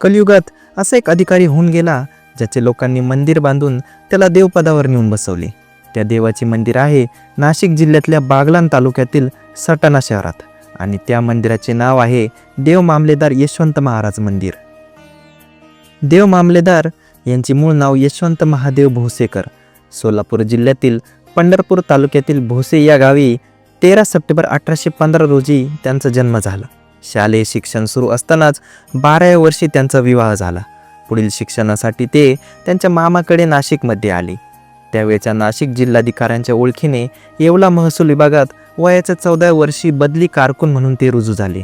कलियुगात असा एक अधिकारी होऊन गेला ज्याचे लोकांनी मंदिर बांधून त्याला देवपदावर नेऊन बसवले. त्या देवाचे मंदिर आहे नाशिक जिल्ह्यातल्या बागलाण तालुक्यातील सटाणा शहरात आणि त्या मंदिराचे नाव आहे देव मामलेदार यशवंत महाराज मंदिर. देव मामलेदार यांचे मूळ नाव यशवंत महादेव भोसेकर. सोलापूर जिल्ह्यातील पंढरपूर तालुक्यातील भोसे या गावी तेरा सप्टेंबर अठराशे पंधरा रोजी त्यांचा जन्म झाला. शालेय शिक्षण सुरू असतानाच बाराव्या वर्षी त्यांचा विवाह झाला. पुढील शिक्षणासाठी ते त्यांच्या मामाकडे नाशिकमध्ये आले. त्यावेळच्या नाशिक जिल्हाधिकाऱ्यांच्या ओळखीने येवला महसूल विभागात वयाच्या चौदाव्या वर्षी बदली कारकून म्हणून ते रुजू झाले.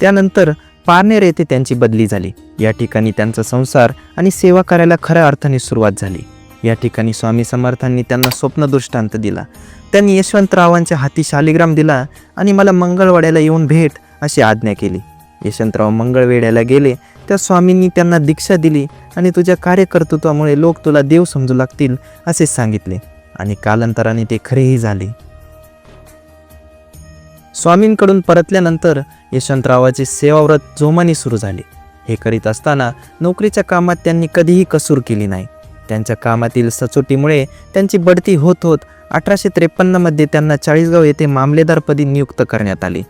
त्यानंतर पारनेर येथे त्यांची बदली झाली. या ठिकाणी त्यांचा संसार आणि सेवा करायला खऱ्या अर्थाने सुरुवात झाली. या ठिकाणी स्वामी समर्थांनी त्यांना स्वप्न दृष्टांत दिला. त्यांनी यशवंतरावांच्या हाती शालिग्राम दिला आणि मला मंगळवाड्याला येऊन भेट अशी आज्ञा केली. यशवंतराव मंगळवेड्याला गेले. त्या स्वामींनी त्यांना दीक्षा दिली आणि तुझ्या कार्यकर्तृत्वामुळे लोक तुला देव समजू लागतील असे सांगितले आणि कालांतराने ते खरेही झाले. स्वामींकडून परतल्यानंतर यशवंतरावाचे सेवाव्रत जोमाने सुरू झाले. हे करीत असताना नोकरीच्या कामात त्यांनी कधीही कसूर केली नाही. त्यांच्या कामातील सचोटीमुळे त्यांची बढती होत होत अठराशे त्रेपन्नमध्ये त्यांना चाळीसगाव येथे मामलेदारपदी नियुक्त करण्यात आले.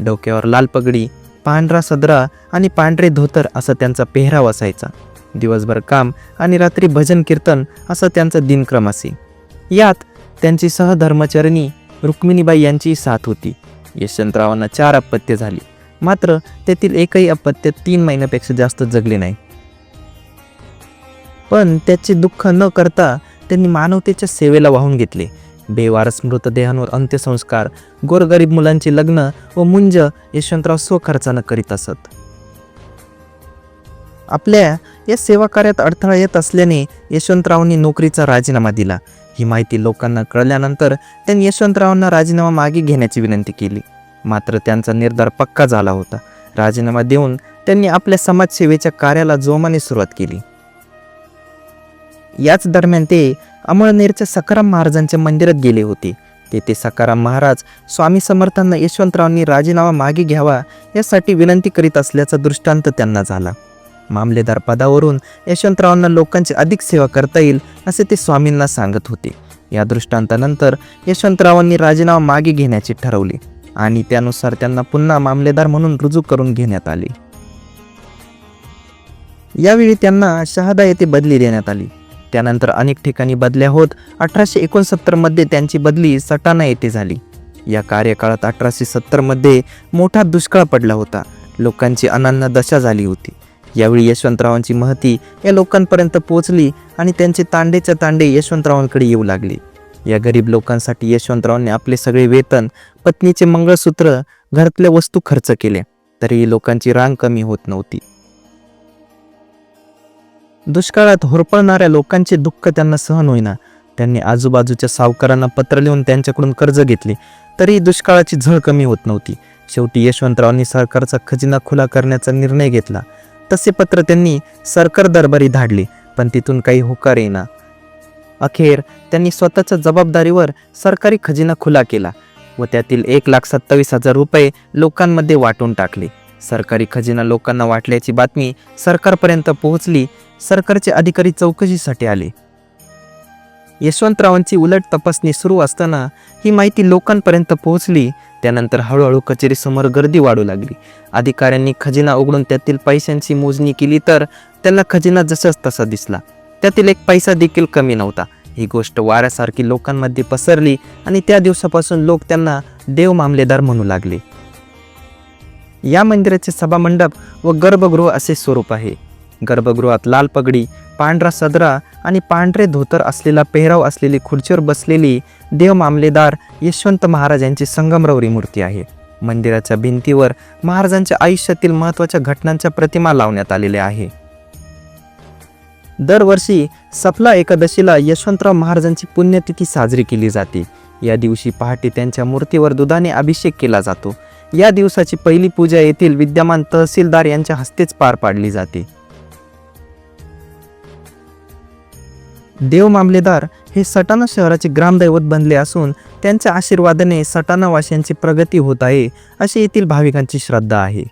डोक्यावर लाल पगडी पांढरा सदरा आणि पांढरे धोतर असा त्यांचा पेहराव असायचा. दिवसभर काम आणि रात्री भजन कीर्तन असं त्यांचा दिनक्रम असे. यात त्यांची सहधर्मचरणी रुक्मिणीबाई यांची साथ होती. यशवंतरावांना चार अपत्य झाली. मात्र त्यातील एकही अपत्य तीन महिन्यापेक्षा जास्त जगले नाही. पण त्याचे दुःख न करता त्यांनी मानवतेच्या सेवेला वाहून घेतले. बेवारस मृतदेहांवर अंत्यसंस्कार गोरगरीब मुलांची लग्न व मुंज यशवंतराव स्वखर्चानं करीत असत. आपल्या या सेवा कार्यात अडथळा येत असल्याने यशवंतरावांनी नोकरीचा राजीनामा दिला. ही माहिती लोकांना कळल्यानंतर त्यांनी यशवंतरावांना राजीनामा मागे घेण्याची विनंती केली. मात्र त्यांचा निर्धार पक्का झाला होता. राजीनामा देऊन त्यांनी आपल्या समाजसेवेच्या कार्याला जोमाने सुरुवात केली. याच दरम्यान ते अमळनेरच्या सकाराम महाराजांच्या मंदिरात गेले होते. तेथे सकाराम महाराज स्वामी समर्थांना यशवंतरावांनी राजीनामा मागे घ्यावा यासाठी विनंती करीत असल्याचा दृष्टांत त्यांना झाला. मामलेदार पदावरून यशवंतरावांना लोकांची अधिक सेवा करता येईल असे ते स्वामींना सांगत होते. या दृष्टांतानंतर यशवंतरावांनी राजीनामा मागे घेण्याचे ठरवले आणि त्यानुसार त्यांना पुन्हा मामलेदार म्हणून रुजू करून घेण्यात आले. यावेळी त्यांना शहादा येथे बदली देण्यात आली. त्यानंतर अनेक ठिकाणी बदल्या होत अठराशे एकोणसत्तरमध्ये त्यांची बदली सटाणा येथे झाली. या कार्यकाळात अठराशे सत्तरमध्ये मोठा दुष्काळ पडला होता. लोकांची अनन्य दशा झाली होती. यावेळी यशवंतरावांची महती या लोकांपर्यंत पोहोचली आणि त्यांचे तांडेच्या तांडे यशवंतरावांकडे येऊ लागले. या गरीब लोकांसाठी यशवंतरावांनी आपले सगळे वेतन पत्नीचे मंगळसूत्र घरातल्या वस्तू खर्च केल्या. तरीही लोकांची रांग कमी होत नव्हती. दुष्काळात होरपळणाऱ्या लोकांचे दुःख त्यांना सहन होईना. त्यांनी आजूबाजूच्या सावकारांना पत्र लिहून त्यांच्याकडून कर्ज घेतले. तरी दुष्काळाची झळ कमी होत नव्हती. शेवटी यशवंतरावांनी सरकारचा खजिना खुला करण्याचा निर्णय घेतला. तसे पत्र त्यांनी सरकार दरबारी धाडले पण तिथून काही होकार येईना. अखेर त्यांनी स्वतःच्या जबाबदारीवर सरकारी खजिना खुला केला व त्यातील एक लाख सत्तावीस हजार रुपये लोकांमध्ये वाटून टाकले. सरकारी खजिना लोकांना वाटल्याची बातमी सरकारपर्यंत पोहोचली. सरकारचे अधिकारी चौकशीसाठी आले. यशवंतरावांची उलट तपासणी सुरू असताना ही माहिती लोकांपर्यंत पोहोचली. त्यानंतर हळूहळू कचेरीसमोर गर्दी वाढू लागली. अधिकाऱ्यांनी खजिना उघडून त्यातील पैशांची मोजणी केली तर त्यांना खजिना जसाच तसा दिसला. त्यातील एक पैसा देखील कमी नव्हता. ही गोष्ट वाऱ्यासारखी लोकांमध्ये पसरली आणि त्या दिवसापासून लोक त्यांना देव मामलेदार म्हणू लागले. या मंदिराचे सभामंडप व गर्भगृह असे स्वरूप आहे. गर्भगृहात लाल पगडी पांढरा सदरा आणि पांढरे धोतर असलेला पेहराव असलेली खुर्चीवर बसलेली देव मामलेदार यशवंत महाराज यांची संगमरवरी मूर्ती आहे. मंदिराच्या भिंतीवर महाराजांच्या आयुष्यातील महत्त्वाच्या घटनांच्या प्रतिमा लावण्यात आलेल्या आहे. दरवर्षी सफला एकादशीला यशवंतराव महाराजांची पुण्यतिथी साजरी केली जाते. या दिवशी पहाटे त्यांच्या मूर्तीवर दुधाने अभिषेक केला जातो. या दिवसाची पहिली पूजा येथील विद्यमान तहसीलदार यांच्या हस्तेच पार पाडली जाते. देव मामलेदार हे सटाणा शहराचे ग्रामदैवत बनले असून त्यांच्या आशीर्वादाने सटाणावासियांची प्रगती होत आहे अशी येथील भाविकांची श्रद्धा आहे.